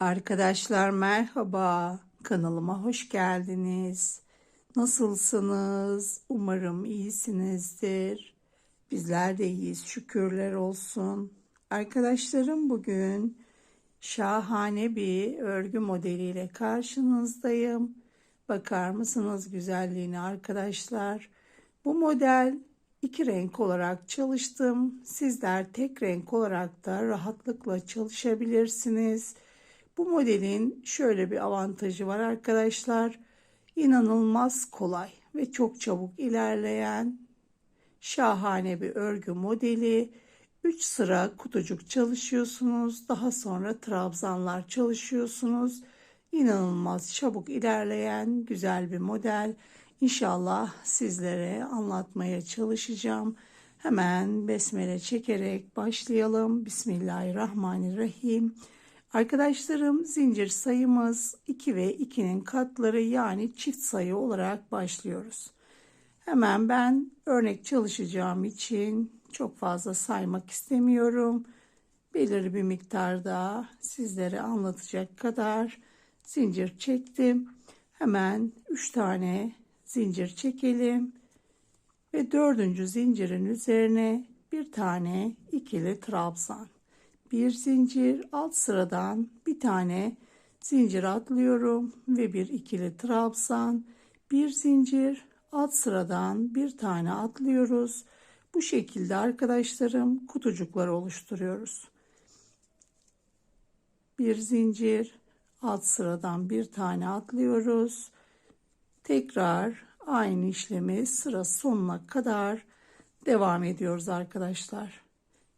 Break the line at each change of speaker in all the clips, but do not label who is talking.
Arkadaşlar merhaba. Kanalıma hoş geldiniz. Nasılsınız? Umarım iyisinizdir. Bizler de iyiyiz. Şükürler olsun. Arkadaşlarım bugün şahane bir örgü modeliyle karşınızdayım. Bakar mısınız güzelliğine arkadaşlar? Bu model iki renk olarak çalıştım. Sizler tek renk olarak da rahatlıkla çalışabilirsiniz. Bu modelin şöyle bir avantajı var arkadaşlar. İnanılmaz kolay ve çok çabuk ilerleyen şahane bir örgü modeli. 3 sıra kutucuk çalışıyorsunuz. Daha sonra trabzanlar çalışıyorsunuz. İnanılmaz çabuk ilerleyen güzel bir model. İnşallah sizlere anlatmaya çalışacağım. Hemen besmele çekerek başlayalım. Bismillahirrahmanirrahim. Arkadaşlarım zincir sayımız 2 ve 2'nin katları yani çift sayı olarak başlıyoruz. Hemen ben örnek çalışacağım için çok fazla saymak istemiyorum. Belirli bir miktarda sizlere anlatacak kadar zincir çektim. Hemen 3 tane zincir çekelim ve dördüncü zincirin üzerine bir tane ikili trabzan bir zincir alt sıradan bir tane zincir atlıyorum ve bir ikili trabzan bir zincir alt sıradan bir tane atlıyoruz. Bu şekilde arkadaşlarım kutucukları oluşturuyoruz. Bir zincir alt sıradan bir tane atlıyoruz. Tekrar aynı işlemi sıra sonuna kadar devam ediyoruz arkadaşlar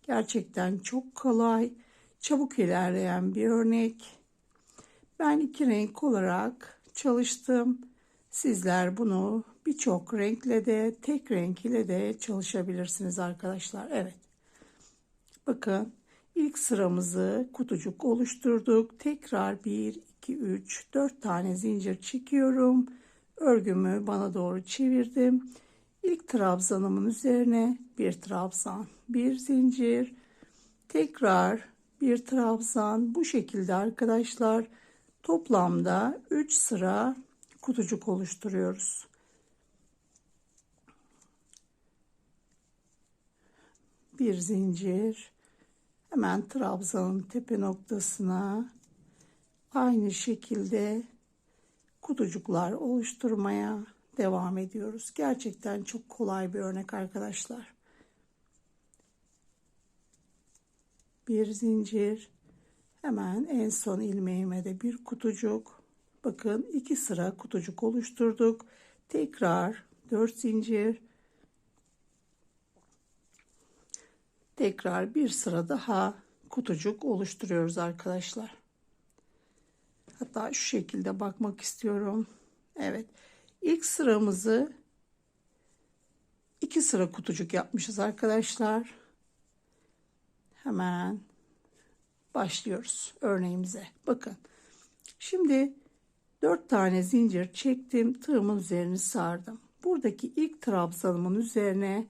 Gerçekten çok kolay, çabuk ilerleyen bir örnek. Ben iki renk olarak çalıştım. Sizler bunu birçok renkle de tek renk ile de çalışabilirsiniz arkadaşlar. Evet. Bakın ilk sıramızı kutucuk oluşturduk. Tekrar 1, 2, 3, 4 tane zincir çekiyorum. Örgümü bana doğru çevirdim. İlk trabzanımın üzerine bir trabzan, bir zincir, tekrar bir trabzan. Bu şekilde arkadaşlar toplamda 3 sıra kutucuk oluşturuyoruz. Bir zincir hemen trabzanın tepe noktasına aynı şekilde kutucuklar oluşturmaya devam ediyoruz. Gerçekten çok kolay bir örnek arkadaşlar. Bir zincir. Hemen en son ilmeğime de bir kutucuk. Bakın iki sıra kutucuk oluşturduk. Tekrar dört zincir. Tekrar bir sıra daha kutucuk oluşturuyoruz arkadaşlar. Hatta şu şekilde bakmak istiyorum. Evet. İlk sıramızı iki sıra kutucuk yapmışız arkadaşlar. Hemen başlıyoruz örneğimize. Bakın. Şimdi dört tane zincir çektim. Tığımın üzerini sardım. Buradaki ilk trabzanımın üzerine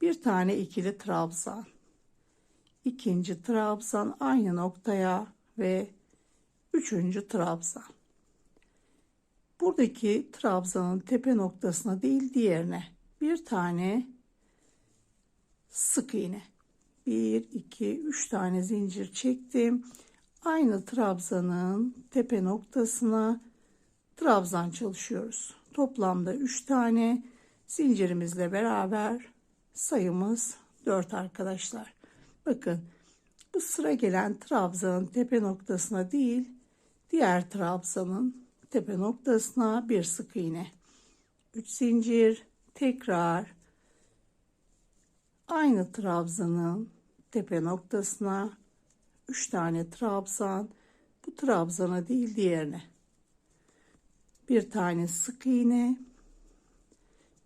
bir tane ikili trabzan. ikinci trabzan aynı noktaya ve üçüncü trabzan. Buradaki trabzanın tepe noktasına değil diğerine bir tane sık iğne. 1 2 3 tane zincir çektim. Aynı trabzanın tepe noktasına trabzan çalışıyoruz. Toplamda 3 tane zincirimizle beraber sayımız 4 arkadaşlar. Bakın bu sıra gelen trabzanın tepe noktasına değil diğer trabzanın tepe noktasına bir sık iğne. 3 zincir tekrar. Aynı trabzanın tepe noktasına 3 tane trabzan bu trabzana değil diğerine. Bir tane sık iğne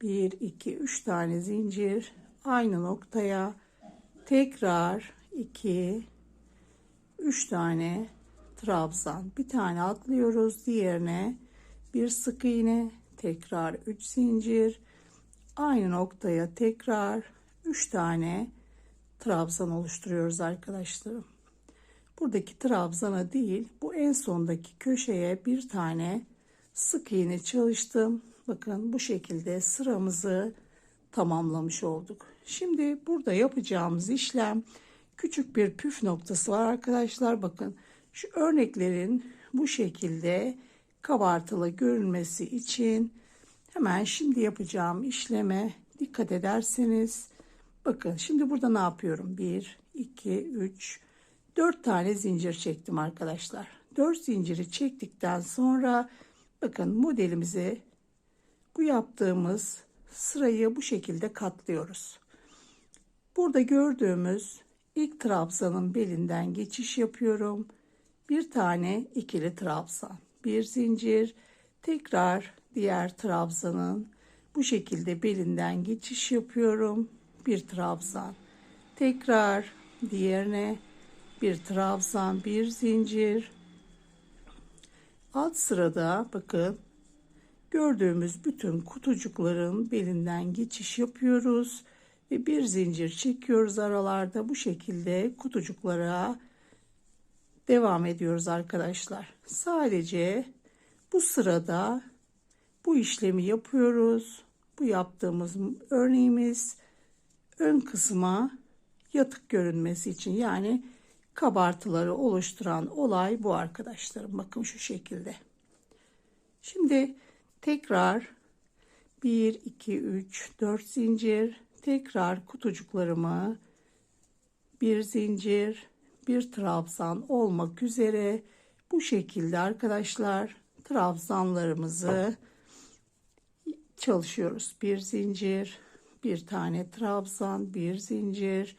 1 2 3 tane zincir aynı noktaya tekrar 2 3 tane trabzan bir tane atlıyoruz diğerine bir sık iğne tekrar 3 zincir aynı noktaya tekrar 3 tane trabzan oluşturuyoruz arkadaşlarım buradaki trabzana değil bu en sondaki köşeye bir tane sık iğne çalıştım. Bakın bu şekilde sıramızı tamamlamış olduk. Şimdi burada yapacağımız işlem küçük bir püf noktası var arkadaşlar. Bakın şu örneklerin bu şekilde kabartılı görünmesi için hemen şimdi yapacağım işleme dikkat ederseniz bakın şimdi burada ne yapıyorum? 1, 2, 3, 4 tane zincir çektim arkadaşlar. 4 zinciri çektikten sonra bakın modelimizi bu yaptığımız sırayı bu şekilde katlıyoruz. Burada gördüğümüz ilk trabzanın belinden geçiş yapıyorum. Bir tane ikili trabzan, bir zincir, tekrar diğer trabzanın bu şekilde belinden geçiş yapıyorum. Bir trabzan, tekrar diğerine bir trabzan, bir zincir. Alt sırada bakın gördüğümüz bütün kutucukların belinden geçiş yapıyoruz ve bir zincir çekiyoruz aralarda bu şekilde kutucuklara devam ediyoruz arkadaşlar. Sadece bu sırada bu işlemi yapıyoruz. Bu yaptığımız örneğimiz ön kısma yatık görünmesi için yani kabartıları oluşturan olay bu arkadaşlarım. Bakın şu şekilde. Şimdi tekrar 1 2 3 4 zincir tekrar kutucuklarımı bir zincir bir trabzan olmak üzere bu şekilde arkadaşlar trabzanlarımızı çalışıyoruz. Bir zincir, bir tane trabzan, bir zincir,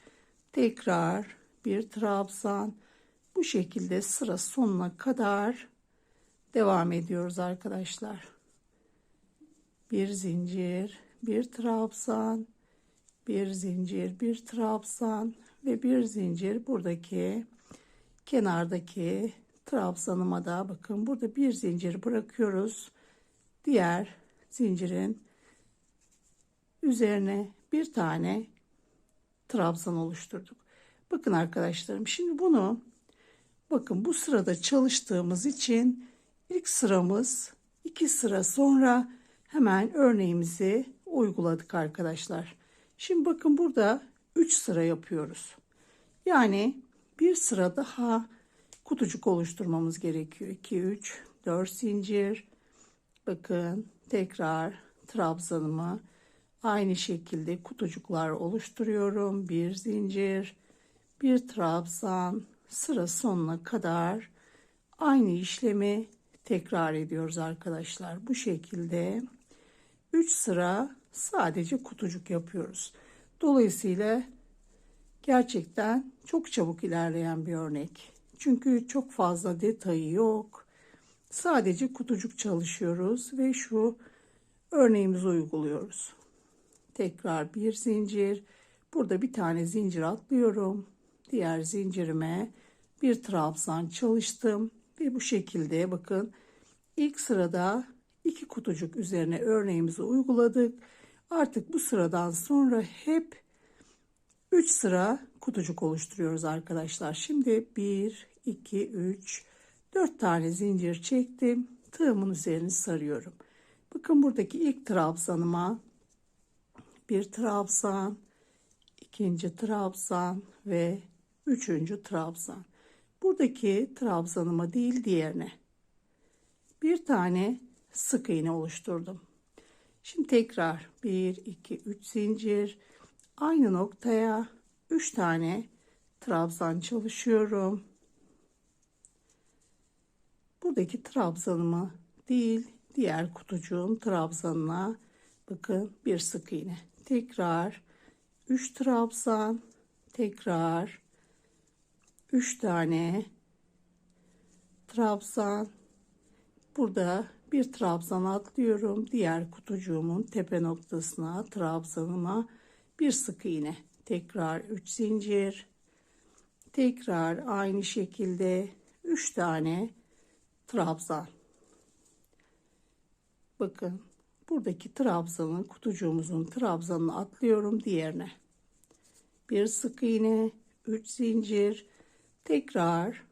tekrar bir trabzan. Bu şekilde sıra sonuna kadar devam ediyoruz arkadaşlar. Bir zincir, bir trabzan, bir zincir, bir trabzan ve bir zincir buradaki kenardaki trabzanıma da bakın burada bir zincir bırakıyoruz. Diğer zincirin üzerine bir tane trabzan oluşturduk. Bakın arkadaşlarım şimdi bunu bakın bu sırada çalıştığımız için ilk sıramız iki sıra sonra hemen örneğimizi uyguladık arkadaşlar. Şimdi bakın burada 3 sıra yapıyoruz. Yani bir sıra daha kutucuk oluşturmamız gerekiyor. 2 3 4 zincir. Bakın tekrar trabzanımı aynı şekilde kutucuklar oluşturuyorum. Bir zincir, bir trabzan sıra sonuna kadar aynı işlemi tekrar ediyoruz arkadaşlar. Bu şekilde 3 sıra sadece kutucuk yapıyoruz. Dolayısıyla gerçekten çok çabuk ilerleyen bir örnek. Çünkü çok fazla detayı yok. Sadece kutucuk çalışıyoruz ve şu örneğimizi uyguluyoruz. Tekrar bir zincir. Burada bir tane zincir atlıyorum. Diğer zincirime bir trabzan çalıştım ve bu şekilde bakın ilk sırada iki kutucuk üzerine örneğimizi uyguladık. Artık bu sıradan sonra hep 3 sıra kutucuk oluşturuyoruz arkadaşlar. Şimdi 1, 2, 3, 4 tane zincir çektim. Tığımın üzerini sarıyorum. Bakın buradaki ilk trabzanıma bir trabzan, ikinci trabzan ve üçüncü trabzan. Buradaki trabzanıma değil diğerine bir tane sık iğne oluşturdum. Şimdi tekrar 1 2 3 zincir aynı noktaya 3 tane trabzan çalışıyorum. Buradaki trabzanımı değil diğer kutucuğun trabzanına bakın bir sık iğne. Tekrar 3 trabzan tekrar 3 tane trabzan burada bir trabzan atlıyorum. Diğer kutucuğumun tepe noktasına trabzanıma bir sık iğne. Tekrar 3 zincir. Tekrar aynı şekilde 3 tane trabzan. Bakın buradaki trabzanın kutucuğumuzun trabzanını atlıyorum diğerine. Bir sık iğne, 3 zincir. Tekrar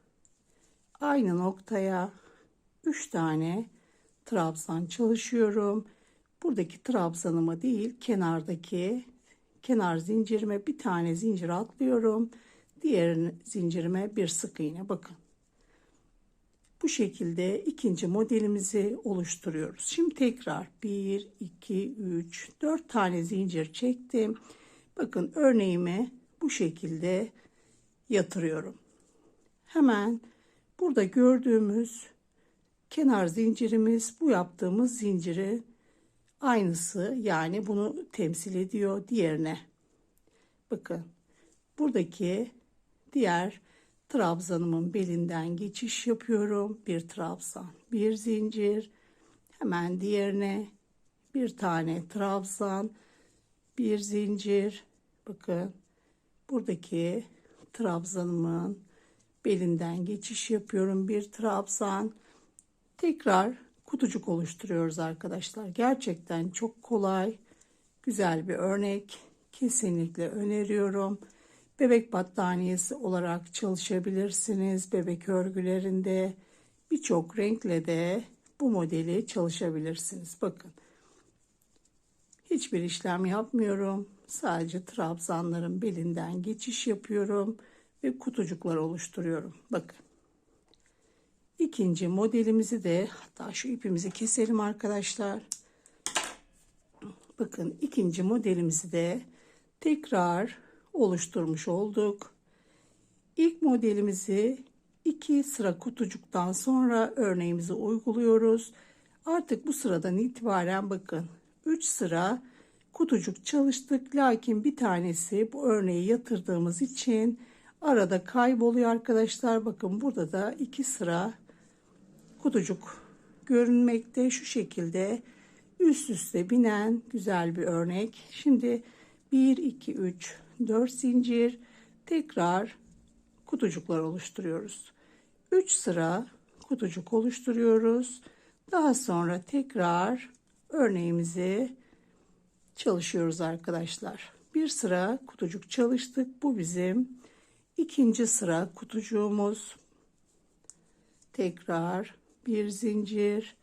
aynı noktaya 3 tane trabzan çalışıyorum. Buradaki trabzanıma değil kenardaki kenar zincirime bir tane zincir atlıyorum. Diğer zincirime bir sık iğne bakın. Bu şekilde ikinci modelimizi oluşturuyoruz. Şimdi tekrar 1, 2, 3, 4 tane zincir çektim. Bakın örneğimi bu şekilde yatırıyorum. Hemen burada gördüğümüz kenar zincirimiz bu yaptığımız zinciri aynısı yani bunu temsil ediyor diğerine. Bakın buradaki diğer trabzanımın belinden geçiş yapıyorum. Bir trabzan, bir zincir. Hemen diğerine bir tane trabzan, bir zincir. Bakın buradaki trabzanımın belinden geçiş yapıyorum. Bir trabzan. Tekrar kutucuk oluşturuyoruz arkadaşlar. Gerçekten çok kolay, güzel bir örnek. Kesinlikle öneriyorum. Bebek battaniyesi olarak çalışabilirsiniz. Bebek örgülerinde birçok renkle de bu modeli çalışabilirsiniz. Bakın. Hiçbir işlem yapmıyorum. Sadece trabzanların belinden geçiş yapıyorum ve kutucuklar oluşturuyorum. Bakın. İkinci modelimizi de hatta şu ipimizi keselim arkadaşlar. Bakın ikinci modelimizi de tekrar oluşturmuş olduk. İlk modelimizi iki sıra kutucuktan sonra örneğimizi uyguluyoruz. Artık bu sıradan itibaren bakın 3 sıra kutucuk çalıştık. Lakin bir tanesi bu örneği yatırdığımız için arada kayboluyor arkadaşlar. Bakın burada da iki sıra kutucuk görünmekte. Şu şekilde üst üste binen güzel bir örnek. Şimdi 1, 2, 3, 4 zincir tekrar kutucuklar oluşturuyoruz. 3 sıra kutucuk oluşturuyoruz. Daha sonra tekrar örneğimizi çalışıyoruz arkadaşlar. Bir sıra kutucuk çalıştık. Bu bizim ikinci sıra kutucuğumuz. Tekrar bir zincir,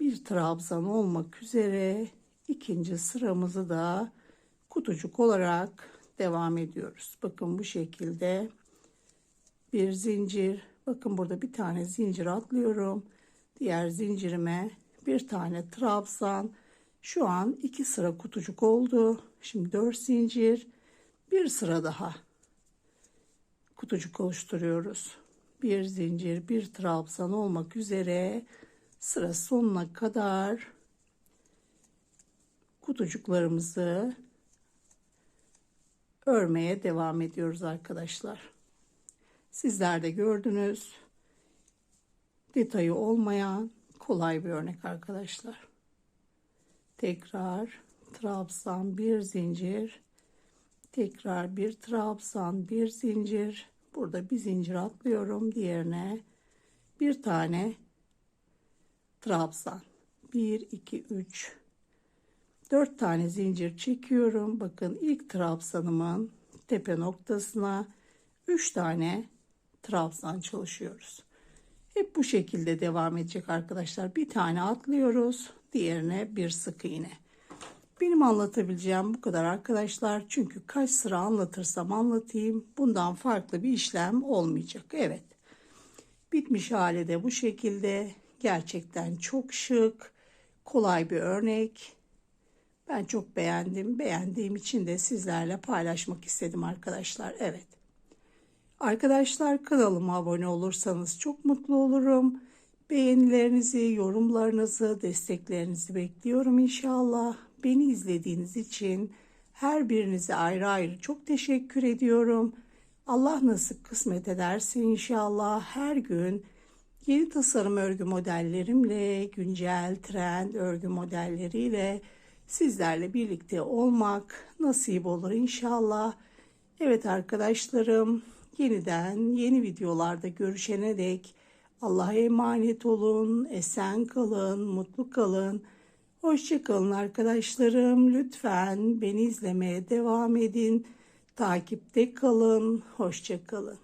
bir trabzan olmak üzere ikinci sıramızı da kutucuk olarak devam ediyoruz. Bakın bu şekilde bir zincir. Bakın burada bir tane zincir atlıyorum. Diğer zincirime bir tane trabzan. Şu an iki sıra kutucuk oldu. Şimdi dört zincir. Bir sıra daha kutucuk oluşturuyoruz. Bir zincir, bir trabzan olmak üzere sıra sonuna kadar kutucuklarımızı örmeye devam ediyoruz arkadaşlar. Sizler de gördünüz. Detayı olmayan kolay bir örnek arkadaşlar. Tekrar trabzan bir zincir. Tekrar bir trabzan bir zincir. Burada bir zincir atlıyorum. Diğerine bir tane trabzan. 1 2 3 4 tane zincir çekiyorum. Bakın ilk trabzanımın tepe noktasına 3 tane trabzan çalışıyoruz. Hep bu şekilde devam edecek arkadaşlar. Bir tane atlıyoruz. Diğerine bir sık iğne. Benim anlatabileceğim bu kadar arkadaşlar. Çünkü kaç sıra anlatırsam anlatayım bundan farklı bir işlem olmayacak. Evet. Bitmiş hali de bu şekilde. Gerçekten çok şık, kolay bir örnek. Ben çok beğendim. Beğendiğim için de sizlerle paylaşmak istedim arkadaşlar. Evet. Arkadaşlar kanalıma abone olursanız çok mutlu olurum. Beğenilerinizi, yorumlarınızı, desteklerinizi bekliyorum inşallah. Beni izlediğiniz için her birinize ayrı ayrı çok teşekkür ediyorum. Allah nasip kısmet ederse inşallah her gün yeni tasarım örgü modellerimle, güncel trend örgü modelleriyle sizlerle birlikte olmak nasip olur inşallah. Evet arkadaşlarım yeniden yeni videolarda görüşene dek Allah'a emanet olun, esen kalın, mutlu kalın. Hoşçakalın arkadaşlarım. Lütfen beni izlemeye devam edin. Takipte kalın. Hoşçakalın.